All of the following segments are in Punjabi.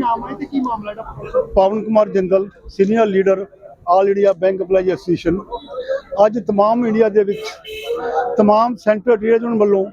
ਨਾਮ ਹੈ ਤੇ ਕੀ ਮਾਮਲਾ ਜਿਹੜਾ Pawan Kumar Jindal senior leader all India bank EMPLOYEE association ਅੱਜ तमाम ਇੰਡੀਆ ਦੇ ਵਿੱਚ तमाम ਸੈਂਟਰ ਟ੍ਰੇਡਰਨ ਵੱਲੋਂ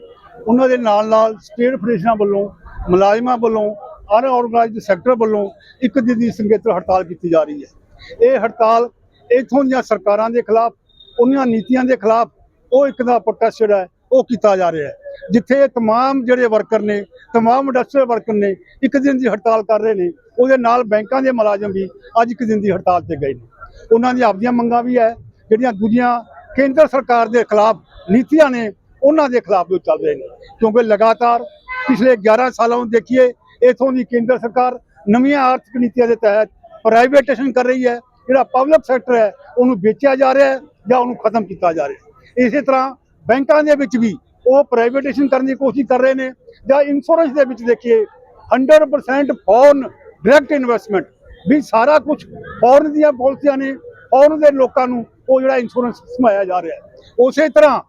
ਉਹਨਾਂ ਦੇ ਨਾਲ ਨਾਲ ਸਟੇਟ ਫੈਡਰੇਸ਼ਨਾਂ ਵੱਲੋਂ ਮੁਲਾਜ਼ਮਾਂ ਵੱਲੋਂ ਅਨਆਰਗੇਨਾਈਜ਼ਡ ਸੈਕਟਰ ਵੱਲੋਂ ਇੱਕ ਦਿਨ ਦੀ ਸੰਗੇਤਰ ਹੜਤਾਲ ਕੀਤੀ ਜਾ ਰਹੀ ਹੈ ਇਹ ਹੜਤਾਲ ਇਥੋਂ ਦੀਆਂ ਸਰਕਾਰਾਂ ਦੇ ਖਿਲਾਫ ਉਹਨਾਂ ਨੀਤੀਆਂ ਦੇ ਖਿਲਾਫ ਉਹ ਇੱਕ ਦਾ ਪ੍ਰੋਟੈਸਟ ਜਿਹੜਾ ਹੈ ਉਹ ਕੀਤਾ ਜਾ ਰਿਹਾ ਹੈ ਜਿੱਥੇ तमाम ਜਿਹੜੇ ਵਰਕਰ ਨੇ तमाम ਇੰਡਸਟਰੀਅਲ ਵਰਕਰ ਨੇ ਇੱਕ ਦਿਨ ਦੀ ਹੜਤਾਲ ਕਰ ਰਹੇ ਨੇ ਉਹਦੇ ਨਾਲ ਬੈਂਕਾਂ ਦੇ ਮੁਲਾਜ਼ਮ ਵੀ ਅੱਜ ਇੱਕ ਦਿਨ ਦੀ ਹੜਤਾਲ ਤੇ ਗਏ ਨੇ ਉਹਨਾਂ ਦੀਆਂ ਆਪਦੀਆਂ ਮੰਗਾਂ ਵੀ ਹੈ ਜਿਹੜੀਆਂ ਦੂਜੀਆਂ ਕੇਂਦਰ ਸਰਕਾਰ ਦੇ ਖਿਲਾਫ ਨੀਤੀਆਂ ਨੇ ਉਹਨਾਂ ਦੇ ਖਿਲਾਫ ਵੀ ਚੱਲ ਰਹੇ ਨੇ ਕਿਉਂਕਿ ਲਗਾਤਾਰ ਪਿਛਲੇ 11 ਸਾਲਾਂ ਨੂੰ ਦੇਖੀਏ ਇਥੋਂ ਦੀ ਕੇਂਦਰ ਸਰਕਾਰ ਨਵੀਆਂ ਆਰਥਿਕ ਨੀਤੀਆਂ ਦੇ ਤਹਿਤ ਪ੍ਰਾਈਵੇਟੇਸ਼ਨ ਕਰ ਰਹੀ ਹੈ ਜਿਹੜਾ ਪਬਲਿਕ ਸੈਕਟਰ ਹੈ ਉਹਨੂੰ ਵੇਚਿਆ ਜਾ ਰਿਹਾ ਹੈ ਜਾਂ ਉਹਨੂੰ ਖਤਮ ਕੀਤਾ ਜਾ ਰਿਹਾ ਹੈ ਇਸੇ ਤਰ੍ਹਾਂ ਬੈਂਕਾਂ ਦੇ ਵਿੱਚ ਵੀ ਉਹ ਪ੍ਰਾਈਵੇਟੇਸ਼ਨ ਕਰਨ ਦੀ ਕੋਸ਼ਿਸ਼ ਕਰ ਰਹੇ ਨੇ। ਜਾਂ ਇੰਸ਼ੋਰੈਂਸ ਦੇ ਵਿੱਚ ਦੇਖੀਏ 100% ਫੋਰਨ ਡਾਇਰੈਕਟ ਇਨਵੈਸਟਮੈਂਟ ਵੀ ਸਾਰਾ ਕੁਝ ਫੋਰਨ ਦੀਆਂ ਪਾਲਿਸੀਆਂ ਨੇ ਫੋਰਨ ਦੇ ਲੋਕਾਂ ਨੂੰ ਉਹ ਜਿਹੜਾ ਇੰਸ਼ੋਰੈਂਸ ਸਮਾਇਆ ਜਾ ਰਿਹਾ ਹੈ। ਉਸੇ ਤਰ੍ਹਾਂ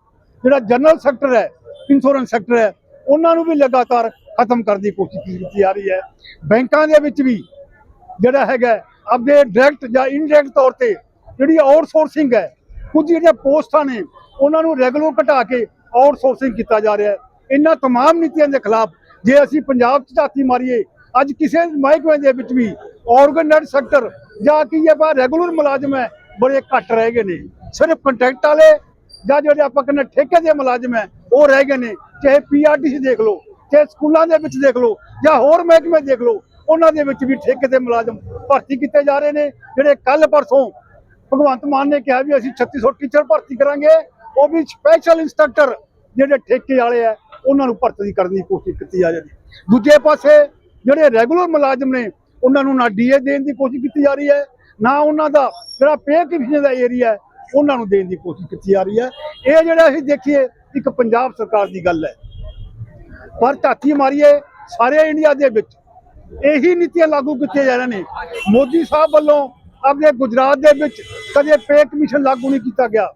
ਜਿਹੜਾ ਜਨਰਲ ਸੈਕਟਰ ਹੈ ਇੰਸ਼ੋਰੈਂਸ ਸੈਕਟਰ ਹੈ, ਉਹਨਾਂ ਨੂੰ ਵੀ ਲਗਾਤਾਰ ਖਤਮ ਕਰਨ ਦੀ ਕੋਸ਼ਿਸ਼ ਕੀਤੀ ਜਾ ਰਹੀ ਹੈ। ਬੈਂਕਾਂ ਦੇ ਵਿੱਚ ਵੀ ਜਿਹੜਾ ਹੈਗਾ, ਆਪਦੇ ਡਾਇਰੈਕਟ ਜਾਂ ਇਨਡਾਇਰੈਕਟ ਤੌਰ ਤੇ ਜਿਹੜੀ ਆਊਟਸੋਰਸਿੰਗ ਹੈ, ਕੁਝ ਜਿਹੜੀਆਂ ਪੋਸਟਾਂ ਨੇ, ਉਹਨਾਂ ਨੂੰ ਰੈਗੂਲਰ ਘਟਾ ਕੇ ਆਊਟਸੋਰਸਿੰਗ ਕੀਤਾ ਜਾ ਰਿਹਾ ਹੈ ਇਹਨਾਂ तमाम ਨੀਤੀਆਂ ਦੇ ਖਿਲਾਫ ਜੇ ਅਸੀਂ ਪੰਜਾਬ 'ਚ ਝਾਤੀ ਮਾਰੀਏ ਅੱਜ ਕਿਸੇ ਮਹਿਕਮੇ ਦੇ ਵਿੱਚ ਵੀ ਆਰਗੇਨਾਈਜ਼ਡ ਸੈਕਟਰ ਜਾਂ ਕੀ ਇਹ ਬਾ ਰੈਗੂਲਰ ਮੁਲਾਜ਼ਮ ਹੈ ਬੜੇ ਘੱਟ ਰਹਿ ਗਏ ਨੇ ਸਿਰਫ ਕੰਟਰੈਕਟ ਵਾਲੇ ਜਾਂ ਜਿਹੜੇ ਆਪਾਂ ਕਹਿੰਦੇ ਠੇਕੇ ਦੇ ਮੁਲਾਜ਼ਮ ਹੈ ਉਹ ਰਹਿ ਗਏ ਨੇ ਚਾਹੇ ਪੀਆਰਟੀਸੀ ਦੇਖ ਲਓ ਚਾਹੇ ਸਕੂਲਾਂ ਦੇ ਵਿੱਚ ਦੇਖ ਲਓ ਜਾਂ ਹੋਰ ਮਹਿਕਮੇ ਦੇਖ ਲਓ ਉਹਨਾਂ ਦੇ ਵਿੱਚ ਵੀ ਠੇਕੇ ਦੇ ਮੁਲਾਜ਼ਮ ਭਰਤੀ ਕੀਤੇ ਜਾ ਰਹੇ ਨੇ ਜਿਹੜੇ ਕੱਲ ਪਰਸੋਂ ਭਗਵੰਤ ਮਾਨ ਨੇ ਕਿਹਾ ਵੀ ਅਸੀਂ 3600 ਟੀਚਰ ਭਰਤੀ ਕਰਾਂਗੇ ਉਹ ਵੀ ਸਪੈਸ਼ਲ ਇੰਸਟ੍ਰਕਟਰ ਜਿਹੜੇ ਠੇਕੇ ਵਾਲੇ ਆ, ਉਹਨਾਂ ਨੂੰ ਭਰਤੀ ਕਰਨ ਦੀ ਕੋਸ਼ਿਸ਼ ਕੀਤੀ ਜਾ ਰਹੀ ਹੈ। ਦੂਜੇ ਪਾਸੇ ਜਿਹੜੇ ਰੈਗੂਲਰ ਮੁਲਾਜ਼ਮ ਨੇ, ਉਹਨਾਂ ਨੂੰ ਨਾ ਡੀਏ ਦੇਣ ਦੀ ਕੋਸ਼ਿਸ਼ ਕੀਤੀ ਜਾ ਰਹੀ ਹੈ, ਨਾ ਉਹਨਾਂ ਦਾ ਜਿਹੜਾ ਪੇ ਕਮਿਸ਼ਨ ਦਾ ਏਰੀਆ ਹੈ, ਉਹਨਾਂ ਨੂੰ ਦੇਣ ਦੀ ਕੋਸ਼ਿਸ਼ ਕੀਤੀ ਜਾ ਰਹੀ ਹੈ। ਇਹ ਜਿਹੜਾ ਅਸੀਂ ਦੇਖੀਏ, ਇੱਕ ਪੰਜਾਬ ਸਰਕਾਰ ਦੀ ਗੱਲ ਹੈ। ਪਰ ਝਾਤੀ ਮਾਰੀਏ, ਸਾਰੇ ਇੰਡੀਆ ਦੇ ਵਿੱਚ ਇਹੀ ਨੀਤੀਆਂ ਲਾਗੂ ਕੀਤੀਆਂ ਜਾ ਰਹੀਆਂ ਨੇ। ਮੋਦੀ ਸਾਹਿਬ ਵੱਲੋਂ ਆਪਣੇ ਗੁਜਰਾਤ ਦੇ ਵਿੱਚ ਕਦੇ ਪੇ ਕਮਿਸ਼ਨ ਲਾਗੂ ਨਹੀਂ ਕੀਤਾ ਗਿਆ।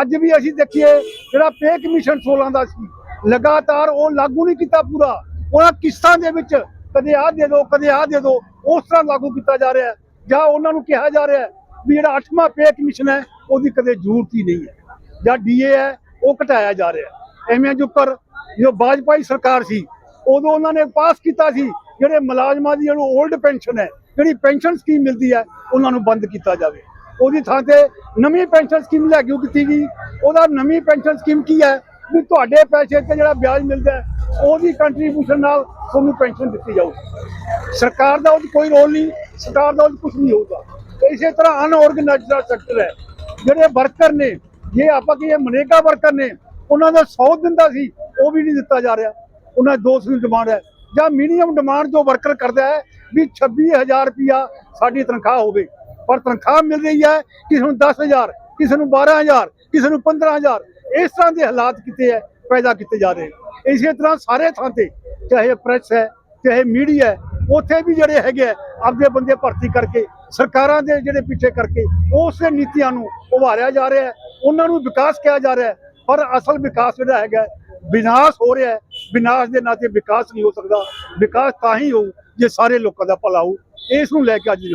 ਅੱਜ ਵੀ ਅਸੀਂ ਦੇਖੀਏ ਜਿਹੜਾ ਪੇ ਕਮਿਸ਼ਨ 16 ਦਾ ਸੀ, ਲਗਾਤਾਰ ਉਹ ਲਾਗੂ ਨਹੀਂ ਕੀਤਾ ਪੂਰਾ। ਉਹਨਾਂ ਕਿਸ਼ਤਾਂ ਦੇ ਵਿੱਚ ਕਦੇ ਆਹ ਦੇ ਦਿਓ, ਕਦੇ ਆਹ ਦੇ ਦਿਓ, ਉਸ ਤਰ੍ਹਾਂ ਲਾਗੂ ਕੀਤਾ ਜਾ ਰਿਹਾ ਜਾਂ ਉਹਨਾਂ ਨੂੰ ਕਿਹਾ ਜਾ ਰਿਹਾ ਵੀ ਜਿਹੜਾ ਅੱਠਵਾਂ ਪੇ ਕਮਿਸ਼ਨ ਹੈ, ਉਹਦੀ ਕਦੇ ਜ਼ਰੂਰਤ ਹੀ ਨਹੀਂ ਹੈ। ਜਾਂ ਡੀਏ ਹੈ, ਉਹ ਘਟਾਇਆ ਜਾ ਰਿਹਾ ਐਵੇਂ ਜੋ ਕਰ ਜੋ ਬਾਜਪਾਈ ਸਰਕਾਰ ਸੀ, ਉਦੋਂ ਉਹਨਾਂ ਨੇ ਪਾਸ ਕੀਤਾ ਸੀ, ਜਿਹੜੇ ਮੁਲਾਜ਼ਮਾਂ ਦੀ ਜਿਹੜੀ 올ਡ ਪੈਨਸ਼ਨ ਹੈ, ਜਿਹੜੀ ਪੈਨਸ਼ਨ ਸਕੀਮ ਮਿਲਦੀ ਹੈ, ਉਹਨਾਂ ਨੂੰ ਬੰਦ ਕੀਤਾ ਜਾਵੇ। ਉਹਦੀ ਥਾਂ ਤੇ ਨਵੀਂ ਪੈਨਸ਼ਨ ਸਕੀਮ ਲਾਗੂ ਕੀਤੀ ਗਈ। ਉਹਦਾ ਨਵੀਂ ਪੈਨਸ਼ਨ ਸਕੀਮ ਕੀ ਹੈ? ਵੀ ਤੁਹਾਡੇ ਪੈਸੇ ਤੇ ਜਿਹੜਾ ਵਿਆਜ ਮਿਲਦਾ ਹੈ, ਉਹਦੀ ਕੰਟਰੀਬਿਊਸ਼ਨ ਨਾਲ ਤੁਹਾਨੂੰ ਪੈਨਸ਼ਨ ਦਿੱਤੀ ਜਾਊਗੀ। ਸਰਕਾਰ ਦਾ ਉਹਦੀ ਕੋਈ ਰੋਲ ਨਹੀਂ ਸਰਕਾਰ ਦਾ ਉਹਦੀ ਕੁਝ ਨਹੀਂ ਹੋਊਗਾ। ਇਸੇ ਤਰ੍ਹਾਂ ਅਨਆਰਗੇਨਾਈਜ਼ਡ ਸੈਕਟਰ ਹੈ। ਜਿਹੜੇ ਵਰਕਰ ਨੇ ਜੇ ਆਪਾਂ ਕਹੀਏ ਮਨੇਗਾ ਵਰਕਰ ਨੇ ਉਹਨਾਂ ਦਾ 100 ਦਿਨ ਦਾ ਸੀ ਉਹ ਵੀ ਨਹੀਂ ਦਿੱਤਾ ਜਾ ਰਿਹਾ। ਉਹਨਾਂ ਦੀ 200 ਦੀ ਡਿਮਾਂਡ ਹੈ। ਜਾਂ ਮਿਨੀਮਮ ਡਿਮਾਂਡ ਜੋ ਵਰਕਰ ਕਰਦਾ ਹੈ ਵੀ 26000 ਰੁਪਿਆ ਸਾਡੀ ਤਨਖਾਹ ਹੋਵੇ। ਪਰ ਤਨਖਾਹ ਮਿਲ ਰਹੀ ਹੈ ਕਿਸੇ ਨੂੰ 10000 ਕਿਸੇ ਨੂੰ 12000 ਕਿਸੇ ਨੂੰ 15000 ਇਸ ਤਰ੍ਹਾਂ ਦੇ ਹਾਲਾਤ ਕਿਤੇ ਹੈ ਪੈਦਾ ਕੀਤੇ ਜਾ ਰਹੇ ਇਸੇ ਤਰ੍ਹਾਂ ਸਾਰੇ ਥਾਂ ਤੇ ਚਾਹੇ ਪ੍ਰੈਸ ਹੈ ਚਾਹੇ ਮੀਡੀਆ ਉੱਥੇ ਵੀ ਜਿਹੜੇ ਹੈਗੇ ਆ, ਆਪਦੇ ਬੰਦੇ ਭਰਤੀ ਕਰਕੇ ਸਰਕਾਰਾਂ ਦੇ ਜਿਹੜੇ ਪਿੱਛੇ ਕਰਕੇ ਉਸੇ ਨੀਤੀਆਂ ਨੂੰ ਉਭਾਰਿਆ ਜਾ ਰਿਹਾ ਹੈ ਉਹਨਾਂ ਨੂੰ ਵਿਕਾਸ ਕਿਹਾ ਜਾ ਰਿਹਾ ਹੈ ਪਰ ਅਸਲ ਵਿਕਾਸ ਜਿਹੜਾ ਹੈਗਾ ਵਿਨਾਸ਼ ਹੋ ਰਿਹਾ ਹੈ। ਵਿਨਾਸ਼ ਦੇ ਨਾਤੇ ਵਿਕਾਸ ਨਹੀਂ ਹੋ ਸਕਦਾ ਵਿਕਾਸ ਤਾਂ ਹੀ ਹੋਊ ਜੇ ਸਾਰੇ ਲੋਕਾਂ ਦਾ ਭਲਾ ਹੋਊ। ਇਸ ਨੂੰ ਲੈ ਕੇ ਅੱਜ ਦੀ